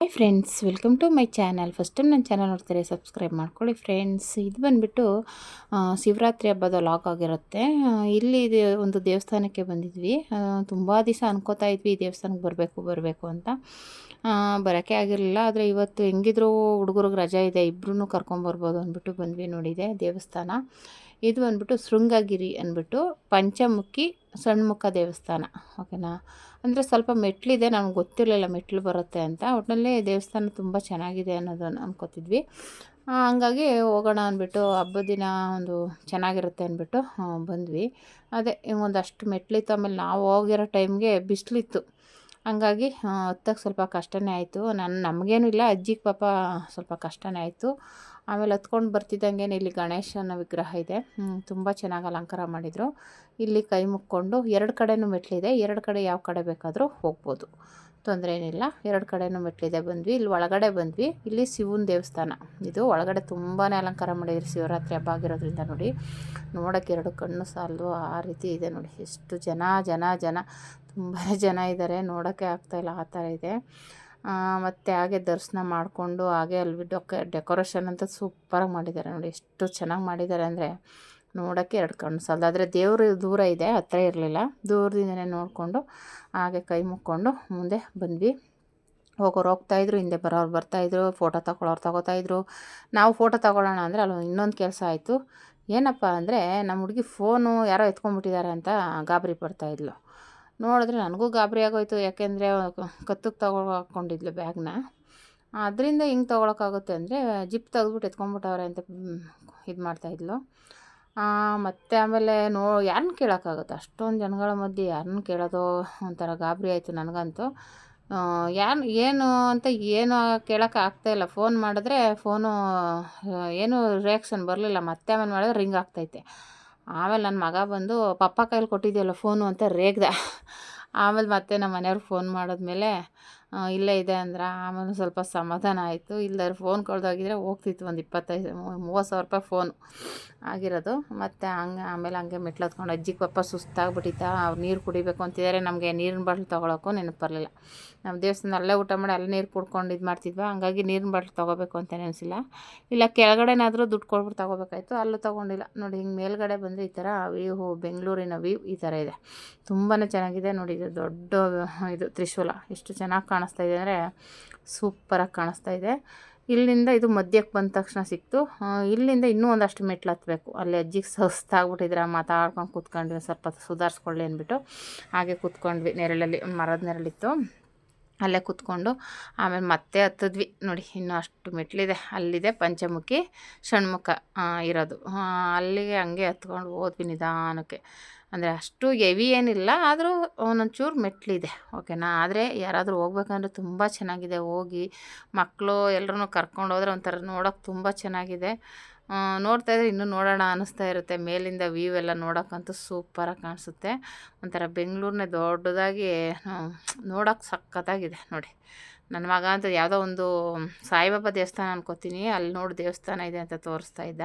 Hi friends welcome to my channel first time ನನ್ನ channel ನೋಡ್ತಾರೆ subscribe ಮಾಡ್ಕೊಳ್ಳಿ friends ಇದು ಬಂದುಬಿಟ್ಟು ಶಿವರಾತ್ರಿ ಹಬ್ಬದ ಲಾಕ್ ಆಗಿರುತ್ತೆ. ಇಲ್ಲಿ ಒಂದು ದೇವಸ್ಥಾನಕ್ಕೆ ಬಂದಿದ್ವಿ. ತುಂಬ ದಿವಸ ಅನ್ಕೋತಾ ಇದ್ವಿ ದೇವಸ್ಥಾನಕ್ಕೆ ಬರಬೇಕು ಬರಬೇಕು ಅಂತ. ಬರೋಕ್ಕೆ ಆಗಿರಲಿಲ್ಲ, ಆದರೆ ಇವತ್ತು ಹೆಂಗಿದ್ರು ಹುಡುಗರಿಗೆ ರಜಾ ಇದೆ ಇಬ್ಬರೂ ಕರ್ಕೊಂಬರ್ಬೋದು ಅಂದ್ಬಿಟ್ಟು ಬಂದ್ವಿ ನೋಡಿದೆ ದೇವಸ್ಥಾನ. ಇದು ಬಂದುಬಿಟ್ಟು ಶೃಂಗಗಿರಿ ಅಂದ್ಬಿಟ್ಟು ಪಂಚಮುಖಿ ಸಣ್ಮುಖ ದೇವಸ್ಥಾನ ಓಕೆನಾ ಅಂದರೆ ಸ್ವಲ್ಪ ಮೆಟ್ಲಿದೆ ನಮ್ಗೆ ಗೊತ್ತಿರಲಿಲ್ಲ ಮೆಟ್ಲು ಬರುತ್ತೆ ಅಂತ. ಒಟ್ಟಿನಲ್ಲಿ ದೇವಸ್ಥಾನ ತುಂಬ ಚೆನ್ನಾಗಿದೆ ಅನ್ನೋದನ್ನು ಅನ್ಕೋತಿದ್ವಿ. ಆ, ಹಂಗಾಗಿ ಹೋಗೋಣ ಅಂದ್ಬಿಟ್ಟು ಹಬ್ಬದ ದಿನ ಒಂದು ಚೆನ್ನಾಗಿರುತ್ತೆ ಅಂದ್ಬಿಟ್ಟು ಬಂದ್ವಿ. ಅದೇ ಒಂದಷ್ಟು ಮೆಟ್ಲಿತ್ತು ಆಮೇಲೆ ನಾವು ಹೋಗಿರೋ ಟೈಮ್ಗೆ ಬಿಸಿಲಿತ್ತು. ಹಂಗಾಗಿ ಹತ್ತಕ್ಕೆ ಸ್ವಲ್ಪ ಕಷ್ಟನೇ ಆಯಿತು. ನಾನು ನಮಗೇನು ಇಲ್ಲ ಅಜ್ಜಿಗೆ ಪಾಪ ಸ್ವಲ್ಪ ಕಷ್ಟನೇ ಆಯಿತು. ಆಮೇಲೆ ಹತ್ಕೊಂಡು ಬರ್ತಿದ್ದಂಗೆ ಇಲ್ಲಿ ಗಣೇಶನ ವಿಗ್ರಹ ಇದೆ. ತುಂಬ ಚೆನ್ನಾಗಿ ಅಲಂಕಾರ ಮಾಡಿದರು. ಇಲ್ಲಿ ಕೈ ಮುಕ್ಕೊಂಡು ಎರಡು ಕಡೆನೂ ಮೆಟ್ಲಿದೆ. ಎರಡು ಕಡೆ ಯಾವ ಕಡೆ ಬೇಕಾದರೂ ಹೋಗ್ಬೋದು. ತೊಂದರೆ ಏನಿಲ್ಲ. ಎರಡು ಕಡೆನೂ ಮೆಟ್ಲಿದೆ ಬಂದ್ವಿ. ಇಲ್ಲಿ ಒಳಗಡೆ ಬಂದ್ವಿ. ಇಲ್ಲಿ ಶಿವನ ದೇವಸ್ಥಾನ. ಇದು ಒಳಗಡೆ ತುಂಬಾ ಅಲಂಕಾರ ಮಾಡಿದ್ರು ಶಿವರಾತ್ರಿ ಹಬ್ಬ ಆಗಿರೋದ್ರಿಂದ ನೋಡಿ. ನೋಡೋಕ್ಕೆ ಎರಡು ಕಣ್ಣು ಸಾಲದು ಆ ರೀತಿ ಇದೆ ನೋಡಿ. ಎಷ್ಟು ಜನ ಜನ ಜನ. ತುಂಬಾ ಜನ ಇದ್ದಾರೆ ನೋಡೋಕ್ಕೆ ಆಗ್ತಾಯಿಲ್ಲ ಆ ಥರ ಇದೆ. ಮತ್ತು ಹಾಗೆ ದರ್ಶನ ಮಾಡಿಕೊಂಡು ಹಾಗೆ ಅಲ್ಲಿ ಡೊಕೆ ಡೆಕೋರೇಷನ್ ಅಂತ ಸೂಪರಾಗಿ ಮಾಡಿದ್ದಾರೆ ನೋಡಿ, ಎಷ್ಟು ಚೆನ್ನಾಗಿ ಮಾಡಿದ್ದಾರೆ ಅಂದರೆ ನೋಡೋಕ್ಕೆ ಎರಡು ಕಣ್ಣು ಸಾಲದು. ಆದರೆ ದೇವರು ದೂರ ಇದೆ ಹತ್ತಿರ ಇರಲಿಲ್ಲ. ದೂರದಿಂದನೇ ನೋಡಿಕೊಂಡು ಹಾಗೆ ಕೈ ಮುಕ್ಕೊಂಡು ಮುಂದೆ ಬಂದ್ವಿ. ಹೋಗೋರು ಹೋಗ್ತಾಯಿದ್ರು ಹಿಂದೆ ಬರೋರು ಬರ್ತಾಯಿದ್ರು ಫೋಟೋ ತಗೊಳ್ಳೋರು ತಗೋತಾಯಿದ್ರು ನಾವು ಫೋಟೋ ತಗೊಳ್ಳೋಣ ಅಂದರೆ ಅಲ್ಲಿ ಇನ್ನೊಂದು ಕೆಲಸ ಆಯಿತು. ಏನಪ್ಪ ಅಂದರೆ ನಮ್ಮ ಹುಡುಗಿ ಫೋನು ಯಾರೋ ಎತ್ಕೊಂಡ್ಬಿಟ್ಟಿದ್ದಾರೆ ಅಂತ ಗಾಬರಿ ಪಡ್ತಾಯಿದ್ಲು ನೋಡಿದ್ರೆ ನನಗೂ ಗಾಬರಿ ಆಗೋಯ್ತು, ಯಾಕೆಂದರೆ ಕತ್ತಕ್ಕೆ ತಗೊ ಹಾಕ್ಕೊಂಡಿದ್ಲು ಬ್ಯಾಗ್ನ. ಅದರಿಂದ ಹಿಂಗೆ ತೊಗೊಳಕ್ಕಾಗುತ್ತೆ ಅಂದರೆ ಜಿಪ್ ತೆಗೆದ್ಬಿಟ್ಟು ಎತ್ಕೊಂಡ್ಬಿಟ್ಟವ್ರೆ ಅಂತ ಇದು ಮಾಡ್ತಾಯಿದ್ಲು ಮತ್ತು ಆಮೇಲೆ ನೋ ಯಾರನ್ನ ಕೇಳೋಕ್ಕಾಗುತ್ತೆ? ಅಷ್ಟೊಂದು ಜನಗಳ ಮಧ್ಯೆ ಯಾರನ್ನ ಕೇಳೋದು? ಒಂಥರ ಗಾಬರಿ ಆಯಿತು ನನಗಂತೂ. ಯಾರು ಏನು ಅಂತ ಏನು ಕೇಳೋಕೆ ಆಗ್ತಾಯಿಲ್ಲ ಫೋನ್ ಮಾಡಿದ್ರೆ ಫೋನು ಏನು ರಿಯಾಕ್ಷನ್ ಬರಲಿಲ್ಲ. ಮತ್ತೆ ಆಮೇಲೆ ಮಾಡಿದ್ರೆ ರಿಂಗ್ ಆಗ್ತೈತೆ. ಆಮೇಲೆ ನನ್ನ ಮಗ ಬಂದು, ಪಪ್ಪ ಕೈಲಿ ಕೊಟ್ಟಿದ್ಯಲ್ಲ ಫೋನು? ಅಂತ ರೇಗ್ದ. ಆಮೇಲೆ ಮತ್ತೆ ನಮ್ಮ ಮನೆಯವ್ರಿಗೆ ಫೋನ್ ಮಾಡಿದ್ಮೇಲೆ ಇಲ್ಲೇ ಇದೆ ಅಂದ್ರೆ ಆಮೇಲೆ ಸ್ವಲ್ಪ ಸಮಾಧಾನ ಆಯಿತು. ಇಲ್ಲಾದ್ರೆ ಫೋನ್ ಕಳ್ದೋಗಿದ್ರೆ ಹೋಗ್ತಿತ್ತು ಒಂದು ಇಪ್ಪತ್ತೈದು ಮೂವತ್ತು ಸಾವಿರ ರೂಪಾಯಿ ಫೋನ್ ಆಗಿರೋದು. ಮತ್ತು ಹಂಗೆ, ಆಮೇಲೆ ಹಂಗೆ ಮೆಟ್ಲು ಹತ್ಕೊಂಡು ಅಜ್ಜಿ ಪಾಪ ಸುಸ್ತಾಗ್ಬಿಟ್ಟಿತ್ತ, ಅವ್ರು ನೀರು ಕುಡಿಬೇಕು ಅಂತಿದ್ದಾರೆ, ನಮಗೆ ನೀರಿನ ಬಾಟ್ಲು ತೊಗೊಳಕ್ಕೂ ನೆನಪು ಬರಲಿಲ್ಲ. ನಮ್ಮ ದೇವಸ್ಥಾನ ಅಲ್ಲೇ ಊಟ ಮಾಡಿ ಅಲ್ಲೇ ನೀರು ಕುಡ್ಕೊಂಡು ಇದು ಮಾಡ್ತಿದ್ವಾ, ಹಂಗಾಗಿ ನೀರಿನ ಬಾಟ್ಲು ತೊಗೋಬೇಕು ಅಂತ ಅನಿಸಿಲ್ಲ ಇಲ್ಲ ಕೆಳಗಡೆನಾದರೂ ದುಡ್ಡು ಕೊಡ್ಬಿಟ್ಟು ತೊಗೋಬೇಕಾಯ್ತು, ಅಲ್ಲೂ ತೊಗೊಂಡಿಲ್ಲ. ನೋಡಿ ಹಿಂಗೆ ಮೇಲ್ಗಡೆ ಬಂದರೆ ಈ ಥರ ವ್ಯೂ ಬೆಂಗಳೂರಿನ ವ್ಯೂ ಈ ಥರ ಇದೆ. ತುಂಬಾ ಚೆನ್ನಾಗಿದೆ ನೋಡಿ, ಇದು ದೊಡ್ಡ ಇದು ತ್ರಿಶೂಲ. ಎಷ್ಟು ಚೆನ್ನಾಗಿ ಕಾಣಿಸ್ತಾ ಇದೆ ಅಂದರೆ ಸೂಪರಾಗಿ ಕಾಣಿಸ್ತಾ ಇದೆ. ಇಲ್ಲಿಂದ ಇದು ಮಧ್ಯಕ್ಕೆ ಬಂದ ತಕ್ಷಣ ಸಿಕ್ತು. ಇಲ್ಲಿಂದ ಇನ್ನೂ ಒಂದಷ್ಟು ಮೆಟ್ಲು ಹತ್ತಬೇಕು ಅಲ್ಲಿ ಅಜ್ಜಿಗೆ ಸಸ್ತಾಗ್ಬಿಟ್ಟಿದ್ರೆ ಮಾತಾಡ್ಕೊಂಡು ಕೂತ್ಕೊಂಡ್ವಿ ಸ್ವಲ್ಪ ಸುಧಾರಿಸ್ಕೊಳ್ಳಿ ಅಂದ್ಬಿಟ್ಟು. ಹಾಗೆ ಕೂತ್ಕೊಂಡ್ವಿ, ನೆರಳಲ್ಲಿ, ಮರದ ನೆರಳಿತ್ತು. ಅಲ್ಲೇ ಕೂತ್ಕೊಂಡು ಆಮೇಲೆ ಮತ್ತೆ ಹತ್ತಿದ್ವಿ. ನೋಡಿ, ಇನ್ನೂ ಅಷ್ಟು ಮೆಟ್ಲಿದೆ. ಅಲ್ಲಿದೆ ಪಂಚಮುಖಿ, ಷಣ್ಮುಖ ಇರೋದು. ಅಲ್ಲಿಗೆ ಹಂಗೆ ಹತ್ಕೊಂಡು ಹೋದ್ವಿ ನಿಧಾನಕ್ಕೆ. ಅಂದರೆ ಅಷ್ಟು ಹೆವಿ ಏನಿಲ್ಲ, ಆದರೂ ಒಂದೊಂಚೂರು ಮೆಟ್ಲಿದೆ, ಓಕೆನಾ? ಆದರೆ ಯಾರಾದರೂ ಹೋಗ್ಬೇಕಂದ್ರೆ ತುಂಬ ಚೆನ್ನಾಗಿದೆ, ಹೋಗಿ ಮಕ್ಕಳು ಎಲ್ಲರೂ ಕರ್ಕೊಂಡು ಹೋದ್ರೆ ಒಂಥರ ನೋಡೋಕೆ ತುಂಬ ಚೆನ್ನಾಗಿದೆ. ನೋಡ್ತಾ ಇದ್ರೆ ಇನ್ನೂ ನೋಡೋಣ ಅನ್ನಿಸ್ತಾ ಇರುತ್ತೆ, ಮೇಲಿಂದ ವ್ಯೂ ಎಲ್ಲ ನೋಡೋಕ್ಕಂತೂ ಸೂಪರಾಗಿ ಕಾಣಿಸುತ್ತೆ. ಒಂಥರ ಬೆಂಗಳೂರನ್ನೇ ದೊಡ್ಡದಾಗಿ ನೋಡೋಕೆ ಸಖತ್ತಾಗಿದೆ ನೋಡಿ. ನನ್ನ ಮಗ ಅಂತ ಯಾವುದೋ ಒಂದು ಸಾಯಿಬಾಬಾ ದೇವಸ್ಥಾನ ಅನ್ಕೋತೀನಿ, ಅಲ್ಲಿ ನೋಡಿ ದೇವಸ್ಥಾನ ಇದೆ ಅಂತ ತೋರಿಸ್ತಾ ಇದ್ದ.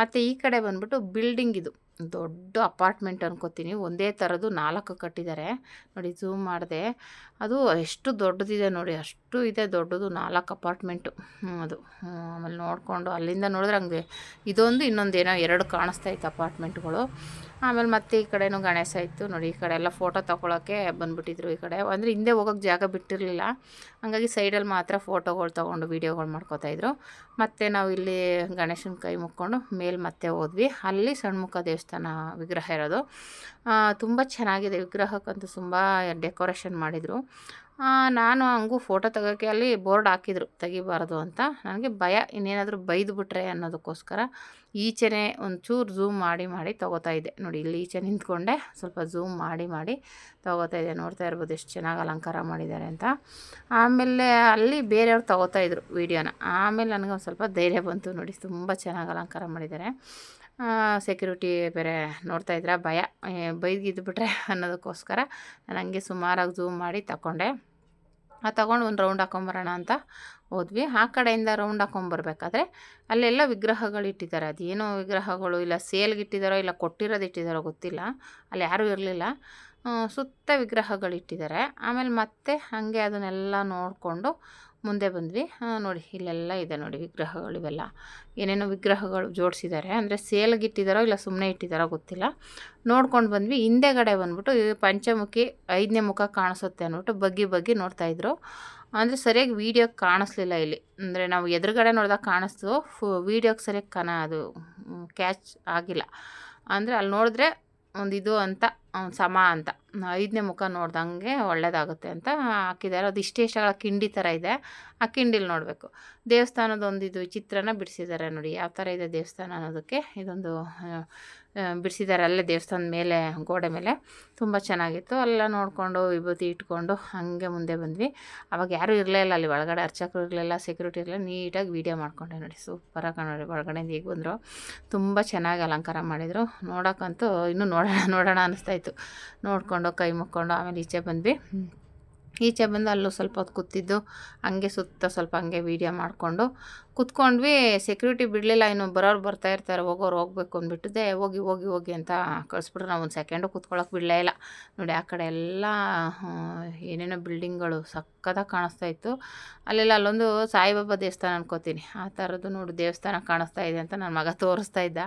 ಮತ್ತು ಈ ಕಡೆ ಬಂದ್ಬಿಟ್ಟು ಬಿಲ್ಡಿಂಗ್ ಇದು. ದೊಡ್ಡ ಅಪಾರ್ಟ್ಮೆಂಟ್ ಅನ್ಕೋತೀನಿ. ಒಂದೇ ಥರದ್ದು ನಾಲ್ಕು ಕಟ್ಟಿದ್ದಾರೆ ನೋಡಿ ಝೂಮ್ ಮಾಡಿದೆ. ಅದು ಎಷ್ಟು ದೊಡ್ಡದಿದೆ ನೋಡಿ, ಅಷ್ಟು ಇದೆ ದೊಡ್ಡದು ನಾಲ್ಕು ಅಪಾರ್ಟ್ಮೆಂಟು. ಅದು. ಆಮೇಲೆ ನೋಡಿಕೊಂಡು ಅಲ್ಲಿಂದ ನೋಡಿದ್ರೆ ಹಂಗೆ ಇದೊಂದು ಇನ್ನೊಂದು ಏನೋ ಎರಡು ಕಾಣಿಸ್ತಾ ಇತ್ತು ಅಪಾರ್ಟ್ಮೆಂಟ್ಗಳು. ಆಮೇಲೆ ಮತ್ತೆ ಈ ಕಡೆನೂ ಗಣೇಶ ಇತ್ತು. ನೋಡಿ, ಈ ಕಡೆ ಎಲ್ಲ ಫೋಟೋ ತಗೊಳಕ್ಕೆ ಬಂದ್ಬಿಟ್ಟಿದ್ರು ಈ ಕಡೆ. ಅಂದರೆ ಹಿಂದೆ ಹೋಗೋಕ್ಕೆ ಜಾಗ ಬಿಟ್ಟಿರಲಿಲ್ಲ. ಹಾಗಾಗಿ ಸೈಡಲ್ಲಿ ಮಾತ್ರ ಫೋಟೋಗಳು ತೊಗೊಂಡು ವೀಡಿಯೋಗಳು ಮಾಡ್ಕೋತಾಯಿದ್ರು ಮತ್ತು ನಾವು ಇಲ್ಲಿ ಗಣೇಶನ ಕೈ ಮುಕ್ಕೊಂಡು ಮೇಲೆ ಮತ್ತೆ ಹೋದ್ವಿ. ಅಲ್ಲಿ ಸಣ್ಮುಖ ದೇವಸ್ಥಾನ ವಿಗ್ರಹ ಇರೋದು. ತುಂಬ ಚೆನ್ನಾಗಿದೆ. ವಿಗ್ರಹಕ್ಕಂತೂ ತುಂಬ ಡೆಕೋರೇಷನ್ ಮಾಡಿದರು. ನಾನು ಹಂಗೂ ಫೋಟೋ ತೆಗೋಕ್ಕೆ ಅಲ್ಲಿ ಬೋರ್ಡ್ ಹಾಕಿದ್ರು, ತೆಗಿಬಾರ್ದು ಅಂತ. ನನಗೆ ಭಯ, ಇನ್ನೇನಾದರೂ ಬೈದು ಬಿಟ್ರೆ ಅನ್ನೋದಕ್ಕೋಸ್ಕರ ಈಚೆನೇ ಒಂಚೂರು ಝೂಮ್ ಮಾಡಿ ಮಾಡಿ ತೊಗೋತಾ ಇದ್ದೆ. ನೋಡಿ, ಇಲ್ಲಿ ಈಚೆ ನಿಂತ್ಕೊಂಡೆ, ಸ್ವಲ್ಪ ಝೂಮ್ ಮಾಡಿ ಮಾಡಿ ತೊಗೋತಾ ಇದ್ದೆ. ನೋಡ್ತಾ ಇರ್ಬೋದು ಎಷ್ಟು ಚೆನ್ನಾಗಿ ಅಲಂಕಾರ ಮಾಡಿದ್ದಾರೆ ಅಂತ. ಆಮೇಲೆ ಅಲ್ಲಿ ಬೇರೆಯವ್ರು ತೊಗೋತಾ ಇದ್ರು ವೀಡಿಯೋನ ಆಮೇಲೆ ನನಗೆ ಒಂದು ಸ್ವಲ್ಪ ಧೈರ್ಯ ಬಂತು. ನೋಡಿ, ತುಂಬ ಚೆನ್ನಾಗಿ ಅಲಂಕಾರ ಮಾಡಿದ್ದಾರೆ. ಸೆಕ್ಯೂರಿಟಿ ಬೇರೆ ನೋಡ್ತಾ ಇದ್ರೆ. ಭಯ ಬೈದ್ಗಿದ್ದುಬಿಟ್ರೆ ಅನ್ನೋದಕ್ಕೋಸ್ಕರ ನಾನು ಹಂಗೆ ಸುಮಾರಾಗಿ ಝೂಮ್ ಮಾಡಿ ತಗೊಂಡೆ ಆ, ತಗೊಂಡು ಒಂದು ರೌಂಡ್ ಹಾಕೊಂಬರೋಣ ಅಂತ ಹೋದ್ವಿ. ಆ ಕಡೆಯಿಂದ ರೌಂಡ್ ಹಾಕೊಂಬರ್ಬೇಕಾದ್ರೆ ಅಲ್ಲೆಲ್ಲ ವಿಗ್ರಹಗಳು ಇಟ್ಟಿದ್ದಾರೆ. ಅದೇನೋ ವಿಗ್ರಹಗಳು ಇಲ್ಲ ಸೇಲ್ಗೆ ಇಟ್ಟಿದ್ದಾರೋ ಇಲ್ಲ, ಕೊಟ್ಟಿರೋದು ಇಟ್ಟಿದ್ದಾರೋ ಗೊತ್ತಿಲ್ಲ. ಅಲ್ಲಿ ಯಾರೂ ಇರಲಿಲ್ಲ. ಸುತ್ತ ವಿಗ್ರಹಗಳು ಇಟ್ಟಿದ್ದಾರೆ. ಆಮೇಲೆ ಮತ್ತೆ ಹಾಗೆ ಅದನ್ನೆಲ್ಲ ನೋಡಿಕೊಂಡು ಮುಂದೆ ಬಂದ್ವಿ. ನೋಡಿ, ಇಲ್ಲೆಲ್ಲ ಇದೆ ನೋಡಿ ವಿಗ್ರಹಗಳು ಇವೆಲ್ಲ. ಏನೇನೋ ವಿಗ್ರಹಗಳು ಜೋಡಿಸಿದ್ದಾರೆ. ಅಂದರೆ ಸೇಲ್ಗೆ ಇಟ್ಟಿದ್ದಾರೋ ಇಲ್ಲ ಸುಮ್ಮನೆ ಇಟ್ಟಿದ್ದಾರೋ ಗೊತ್ತಿಲ್ಲ. ನೋಡ್ಕೊಂಡು ಬಂದ್ವಿ. ಹಿಂದೆಗಡೆ ಬಂದ್ಬಿಟ್ಟು ಪಂಚಮುಖಿ ಐದನೇ ಮುಖ ಕಾಣಿಸುತ್ತೆ ಅಂದ್ಬಿಟ್ಟು ಬಗ್ಗಿ ಬಗ್ಗಿ ನೋಡ್ತಾಯಿದ್ರು ಅಂದರೆ ಸರಿಯಾಗಿ ವೀಡಿಯೋ ಕಾಣಿಸ್ಲಿಲ್ಲ ಇಲ್ಲಿ. ಅಂದರೆ ನಾವು ಎದುರುಗಡೆ ನೋಡಿದಾಗ ಕಾಣಿಸ್ತು. ಫು ವೀಡಿಯೋಗೆ ಸರಿಯಾಗಿ ಕನ, ಅದು ಕ್ಯಾಚ್ ಆಗಿಲ್ಲ. ಅಂದರೆ ಅಲ್ಲಿ ನೋಡಿದ್ರೆ ಒಂದು ಇದು ಅಂತ ಒಂದು ಸಮ ಅಂತ. ಐದನೇ ಮುಖ ನೋಡ್ದಂಗೆ ಒಳ್ಳೇದಾಗುತ್ತೆ ಅಂತ ಹಾಕಿದ್ದಾರೆ ಅದು ಇಷ್ಟೇ ಇಷ್ಟಗಳ ಕಿಂಡಿ ಥರ ಇದೆ. ಆ ಕಿಂಡಿಲಿ ನೋಡಬೇಕು. ದೇವಸ್ಥಾನದ ಒಂದು ಇದು ಚಿತ್ರನ ಬಿಡಿಸಿದ್ದಾರೆ ನೋಡಿ. ಯಾವ ಥರ ಇದೆ ದೇವಸ್ಥಾನ ಅನ್ನೋದಕ್ಕೆ ಇದೊಂದು ಬಿಡಿಸಿದ್ದಾರೆ ಅಲ್ಲೇ ದೇವಸ್ಥಾನದ ಮೇಲೆ, ಗೋಡೆ ಮೇಲೆ. ತುಂಬ ಚೆನ್ನಾಗಿತ್ತು. ಎಲ್ಲ ನೋಡಿಕೊಂಡು ವಿಭೂತಿ ಇಟ್ಕೊಂಡು ಹಾಗೆ ಮುಂದೆ ಬಂದ್ವಿ. ಅವಾಗ ಯಾರೂ ಇರಲೇ ಇಲ್ಲ ಅಲ್ಲಿ. ಒಳಗಡೆ ಅರ್ಚಕರು ಇರಲಿಲ್ಲ ಸೆಕ್ಯೂರಿಟಿ ಇರಲಿಲ್ಲ ನೀಟಾಗಿ ವೀಡಿಯೋ ಮಾಡ್ಕೊಂಡೆ ನೋಡಿ. ಸೂಪರಾಗಿ ಕಾಣೋರಿ ಒಳಗಡೆಯಿಂದ ಈಗ ಬಂದರು. ತುಂಬ ಚೆನ್ನಾಗಿ ಅಲಂಕಾರ ಮಾಡಿದರು. ನೋಡೋಕ್ಕಂತೂ ಇನ್ನೂ ನೋಡೋಣ ನೋಡೋಣ ಅನ್ನಿಸ್ತಾ ಇತ್ತು ನೋಡಿಕೊಂಡು ಕೈ ಮುಕ್ಕೊಂಡು ಆಮೇಲೆ ಈಚೆ ಬಂದ್ವಿ. ಈಚೆ ಬಂದು ಅಲ್ಲೂ ಸ್ವಲ್ಪ ಹೊತ್ತು ಕೂತಿದ್ದು, ಹಂಗೆ ಸುತ್ತ ಸ್ವಲ್ಪ ಹಂಗೆ ವೀಡಿಯೋ ಮಾಡಿಕೊಂಡು ಕುತ್ಕೊಂಡ್ವಿ. ಸೆಕ್ಯೂರಿಟಿ ಬಿಡಲಿಲ್ಲ, ಇನ್ನು ಬರೋರು ಬರ್ತಾ ಇರ್ತಾರೆ, ಹೋಗೋರು ಹೋಗ್ಬೇಕು ಅಂದ್ಬಿಟ್ಟಿದ್ದೆ ಹೋಗಿ ಹೋಗಿ ಹೋಗಿ ಅಂತ ಕಳಿಸ್ಬಿಟ್ರೆ. ನಾವು ಒಂದು ಸೆಕೆಂಡು ಕೂತ್ಕೊಳ್ಳೋಕೆ ಬಿಡಲೇ ಇಲ್ಲ. ನೋಡಿ, ಆ ಕಡೆ ಎಲ್ಲ ಏನೇನೋ ಬಿಲ್ಡಿಂಗ್ಗಳು ಸಕ್ಕತ್ತಾಗಿ ಕಾಣಿಸ್ತಾ ಇತ್ತು. ಅಲ್ಲೆಲ್ಲ ಅಲ್ಲೊಂದು ಸಾಯಿಬಾಬಾ ದೇವಸ್ಥಾನ ಅನ್ಕೋತೀನಿ. ಆ ಥರದ್ದು ನೋಡಿ, ದೇವಸ್ಥಾನ ಕಾಣಿಸ್ತಾ ಇದೆ ಅಂತ ನನ್ನ ಮಗ ತೋರಿಸ್ತಾ ಇದ್ದ.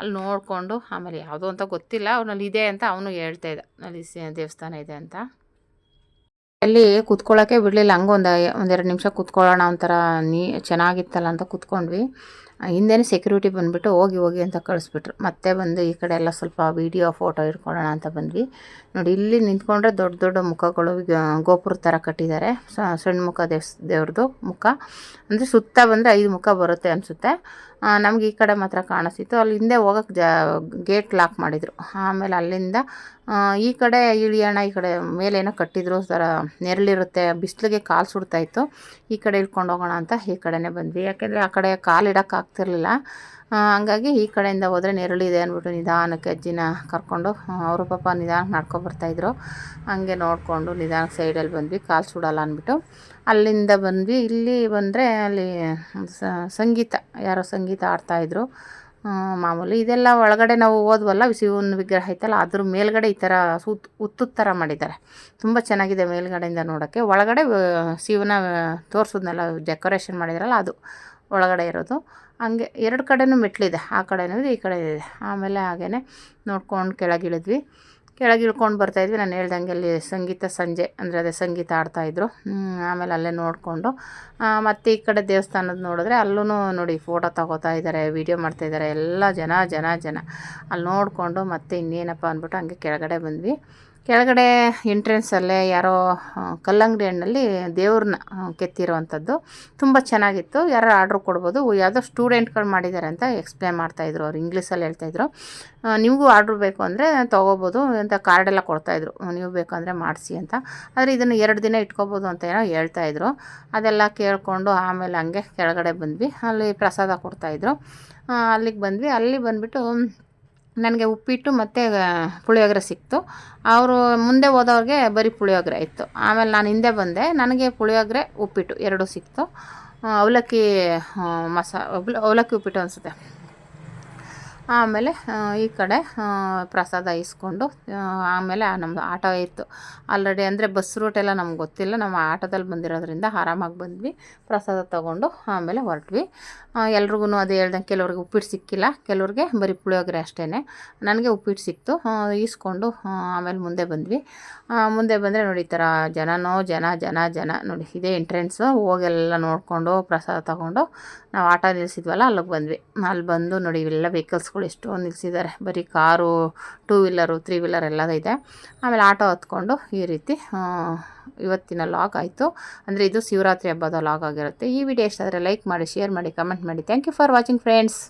ಅಲ್ಲಿ ನೋಡಿಕೊಂಡು ಆಮೇಲೆ ಯಾವುದು ಅಂತ ಗೊತ್ತಿಲ್ಲ. ಅವನಲ್ಲಿ ಇದೆ ಅಂತ ಅವನು ಹೇಳ್ತಾ ಇದ್ದ. ಅಲ್ಲಿ ದೇವಸ್ಥಾನ ಇದೆ ಅಂತ. ಅಲ್ಲಿ ಕುತ್ಕೊಳ್ಳೋಕ್ಕೆ ಬಿಡಲಿಲ್ಲ. ಹಂಗೆ ಒಂದು, ಒಂದೆರಡು ನಿಮಿಷ ಕುತ್ಕೊಳ್ಳೋಣ ಒಂಥರ ನೀ, ಚೆನ್ನಾಗಿತ್ತಲ್ಲ ಅಂತ ಕುತ್ಕೊಂಡ್ವಿ. ಹಿಂದೆನೇ ಸೆಕ್ಯೂರಿಟಿ ಬಂದುಬಿಟ್ಟು ಹೋಗಿ ಹೋಗಿ ಅಂತ ಕಳಿಸ್ಬಿಟ್ರು. ಮತ್ತೆ ಬಂದು ಈ ಕಡೆ ಎಲ್ಲ ಸ್ವಲ್ಪ ವೀಡಿಯೋ ಫೋಟೋ ಇಟ್ಕೊಳ್ಳೋಣ ಅಂತ ಬಂದ್ವಿ. ನೋಡಿ, ಇಲ್ಲಿ ನಿಂತ್ಕೊಂಡ್ರೆ ದೊಡ್ಡ ದೊಡ್ಡ ಮುಖಗಳು ಗೋಪುರ ಥರ ಕಟ್ಟಿದ್ದಾರೆ ಸಣ್ಣ ಮುಖ ದೇವ್ಸ್ ದೇವ್ರದ್ದು ಮುಖ. ಅಂದರೆ ಸುತ್ತ ಬಂದರೆ ಐದು ಮುಖ ಬರುತ್ತೆ ಅನಿಸುತ್ತೆ. ನಮ್ಗೆ ಈ ಕಡೆ ಮಾತ್ರ ಕಾಣಿಸ್ತಿತ್ತು. ಅಲ್ಲಿ ಹಿಂದೆ ಹೋಗೋಕ್ಕೆ ಜಾ, ಗೇಟ್ ಲಾಕ್ ಮಾಡಿದರು. ಆಮೇಲೆ ಅಲ್ಲಿಂದ ಈ ಕಡೆ ಇಳಿಯೋಣ, ಈ ಕಡೆ ಮೇಲೇನೋ ಕಟ್ಟಿದ್ರು ಥರ ನೆರಳಿರುತ್ತೆ, ಬಿಸಿಲಿಗೆ ಕಾಲು ಸುಡ್ತಾಯಿತ್ತು ಈ ಕಡೆ ಇಳ್ಕೊಂಡು ಹೋಗೋಣ ಅಂತ ಈ ಕಡೆನೇ ಬಂದ್ವಿ. ಯಾಕೆಂದರೆ ಆ ಕಡೆ ಕಾಲು ಇಡೋಕೆ ಆಗ್ತಿರ್ಲಿಲ್ಲ. ಹಂಗಾಗಿ ಈ ಕಡೆಯಿಂದ ಹೋದರೆ ನೆರಳಿದೆ ಅಂದ್ಬಿಟ್ಟು ನಿಧಾನಕ್ಕೆ ಅಜ್ಜಿನ ಕರ್ಕೊಂಡು ಅವರು ಪಾಪ ನಿಧಾನಕ್ಕೆ ನಡ್ಕೊಬರ್ತಾಯಿದ್ರು ಹಂಗೆ ನೋಡಿಕೊಂಡು ನಿಧಾನಕ್ಕೆ ಸೈಡಲ್ಲಿ ಬಂದ್ವಿ, ಕಾಲು ಸುಡಲ್ಲ ಅಂದ್ಬಿಟ್ಟು. ಅಲ್ಲಿಂದ ಬಂದ್ವಿ. ಇಲ್ಲಿ ಬಂದರೆ ಅಲ್ಲಿ ಸಂಗೀತ, ಯಾರೋ ಸಂಗೀತ ಆಡ್ತಾಯಿದ್ರು ಮಾಮೂಲಿ ಇದೆಲ್ಲ ಒಳಗಡೆ ನಾವು ಓದ್ವಲ್ಲ ಶಿವನ ವಿಗ್ರಹ ಐತಲ್ಲ, ಅದ್ರ ಮೇಲ್ಗಡೆ ಈ ಥರ ಸುತ್ ಉತ್ತು ಥರ ಮಾಡಿದ್ದಾರೆ. ತುಂಬ ಚೆನ್ನಾಗಿದೆ ಮೇಲ್ಗಡೆಯಿಂದ ನೋಡೋಕ್ಕೆ. ಒಳಗಡೆ ಶಿವನ ತೋರಿಸೋದ್ನೆಲ್ಲ ಡೆಕೋರೇಷನ್ ಮಾಡಿದಾರಲ್ಲ ಅದು ಒಳಗಡೆ ಇರೋದು. ಹಂಗೆ ಎರಡು ಕಡೆನೂ ಮೆಟ್ಲಿದೆ, ಆ ಕಡೆನೂ ಇದೆ, ಈ ಕಡೆ ಇದೆ. ಆಮೇಲೆ ಹಾಗೇ ನೋಡ್ಕೊಂಡು ಕೆಳಗಿಳಿದ್ವಿ. ಕೆಳಗೆ ಇಳ್ಕೊಂಡು ಬರ್ತಾಯಿದ್ವಿ ನಾನು ಹೇಳ್ದಂಗೆ ಅಲ್ಲಿ ಸಂಗೀತ ಸಂಜೆ, ಅಂದರೆ ಅದೇ ಸಂಗೀತ ಆಡ್ತಾಯಿದ್ರು ಆಮೇಲೆ ಅಲ್ಲೇ ನೋಡಿಕೊಂಡು ಮತ್ತು ಈ ಕಡೆ ದೇವಸ್ಥಾನದ ನೋಡಿದ್ರೆ ಅಲ್ಲೂ ನೋಡಿ ಫೋಟೋ ತಗೋತಾ ಇದ್ದಾರೆ ವೀಡಿಯೋ ಮಾಡ್ತಾಯಿದ್ದಾರೆ ಎಲ್ಲ ಜನ ಜನ ಜನ. ಅಲ್ಲಿ ನೋಡಿಕೊಂಡು ಮತ್ತೆ ಇನ್ನೇನಪ್ಪ ಅಂದ್ಬಿಟ್ಟು ಹಂಗೆ ಕೆಳಗಡೆ ಬಂದ್ವಿ. ಕೆಳಗಡೆ ಎಂಟ್ರೆನ್ಸಲ್ಲೇ ಯಾರೋ ಕಲ್ಲಂಗಡಿ ಹಣ್ಣಲ್ಲಿ ದೇವ್ರನ್ನ ಕೆತ್ತಿರುವಂಥದ್ದು. ತುಂಬ ಚೆನ್ನಾಗಿತ್ತು. ಯಾರು ಆರ್ಡ್ರ್ ಕೊಡ್ಬೋದು. ಯಾವುದೋ ಸ್ಟೂಡೆಂಟ್ಗಳು ಮಾಡಿದ್ದಾರೆ ಅಂತ ಎಕ್ಸ್ಪ್ಲೇನ್ ಮಾಡ್ತಾಯಿದ್ರು ಅವ್ರು. ಇಂಗ್ಲೀಷಲ್ಲಿ ಹೇಳ್ತಾಯಿದ್ರು ನಿಮಗೂ ಆರ್ಡ್ರ್ ಬೇಕು ಅಂದರೆ ತೊಗೋಬೋದು. ಅಂತ ಕಾರ್ಡೆಲ್ಲ ಕೊಡ್ತಾಯಿದ್ರು ನೀವು ಬೇಕಂದರೆ ಮಾಡಿಸಿ ಅಂತ. ಆದರೆ ಇದನ್ನು ಎರಡು ದಿನ ಇಟ್ಕೋಬೋದು ಅಂತ ಏನೋ ಹೇಳ್ತಾಯಿದ್ರು ಅದೆಲ್ಲ ಕೇಳಿಕೊಂಡು ಆಮೇಲೆ ಹಂಗೆ ಕೆಳಗಡೆ ಬಂದ್ವಿ. ಅಲ್ಲಿ ಪ್ರಸಾದ ಕೊಡ್ತಾಯಿದ್ರು ಅಲ್ಲಿಗೆ ಬಂದ್ವಿ. ಅಲ್ಲಿ ಬಂದುಬಿಟ್ಟು ನನಗೆ ಉಪ್ಪಿಟ್ಟು ಮತ್ತು ಪುಳಿಯೋಗರೆ ಸಿಕ್ತು. ಅವರು ಮುಂದೆ ಹೋದವ್ರಿಗೆ ಬರೀ ಪುಳಿಯೋಗರೆ ಇತ್ತು ಆಮೇಲೆ ನಾನು ಹಿಂದೆ ಬಂದೆ. ನನಗೆ ಪುಳಿಯೋಗರೆ, ಉಪ್ಪಿಟ್ಟು ಎರಡೂ ಸಿಕ್ತು. ಅವಲಕ್ಕಿ ಮಸಾ, ಅವಲ- ಅವಲಕ್ಕಿ, ಉಪ್ಪಿಟ್ಟು ಅನಿಸುತ್ತೆ. ಆಮೇಲೆ ಈ ಕಡೆ ಪ್ರಸಾದ ಇಸ್ಕೊಂಡು ಆಮೇಲೆ ನಮ್ಮದು ಆಟೋ ಇತ್ತು. ಆಲ್ರೆಡಿ ಅಂದರೆ ಬಸ್ ರೂಟೆಲ್ಲ ನಮ್ಗೆ ಗೊತ್ತಿಲ್ಲ. ನಮ್ಮ ಆಟೋದಲ್ಲಿ ಬಂದಿರೋದ್ರಿಂದ ಆರಾಮಾಗಿ ಬಂದ್ವಿ. ಪ್ರಸಾದ ತೊಗೊಂಡು ಆಮೇಲೆ ಹೊರಟ್ವಿ. ಎಲ್ರಿಗೂ ಅದೇ ಹೇಳ್ದಂಗೆ ಕೆಲವ್ರಿಗೆ ಉಪ್ಪಿಟ್ಟು ಸಿಕ್ಕಿಲ್ಲ. ಕೆಲವ್ರಿಗೆ ಬರೀ ಪುಳಿಯೋಗರೆ ಅಷ್ಟೇ ನನಗೆ ಉಪ್ಪಿಟ್ಟು ಸಿಕ್ತು. ಈಸ್ಕೊಂಡು ಆಮೇಲೆ ಮುಂದೆ ಬಂದ್ವಿ. ಮುಂದೆ ಬಂದರೆ ನೋಡಿ ಈ ಥರ ಜನನೋ, ಜನ ಜನ ಜನ. ನೋಡಿ, ಇದೇ ಎಂಟ್ರೆನ್ಸು ಹೋಗೆಲ್ಲ ನೋಡಿಕೊಂಡು ಪ್ರಸಾದ ತಗೊಂಡು ನಾವು ಆಟೋ ನಿಲ್ಲಿಸಿದ್ವಲ್ಲ ಅಲ್ಲಿಗೆ ಬಂದ್ವಿ. ಅಲ್ಲಿ ಬಂದು ನೋಡಿ ಇವೆಲ್ಲ ವೆಹಿಕಲ್ಸ್ಗಳು ಎಷ್ಟೊಂದು ನಿಲ್ಲಿಸಿದ್ದಾರೆ ಬರೀ car two wheeler three wheeler ಎಲ್ಲ ಇದೆ. ಆಮೇಲೆ ಆಟೋ ಹತ್ಕೊಂಡು ಈ ರೀತಿ ಇವತ್ತಿನ ಲಾಗ್ ಆಯಿತು. ಅಂದರೆ ಇದು ಶಿವರಾತ್ರಿ ಹಬ್ಬದ ಲಾಗ್ ಆಗಿರುತ್ತೆ. ಈ ವಿಡಿಯೋ ಇಷ್ಟ ಆದರೆ ಲೈಕ್ ಮಾಡಿ ಶೇರ್ ಮಾಡಿ ಕಮೆಂಟ್ ಮಾಡಿ. Thank you for watching friends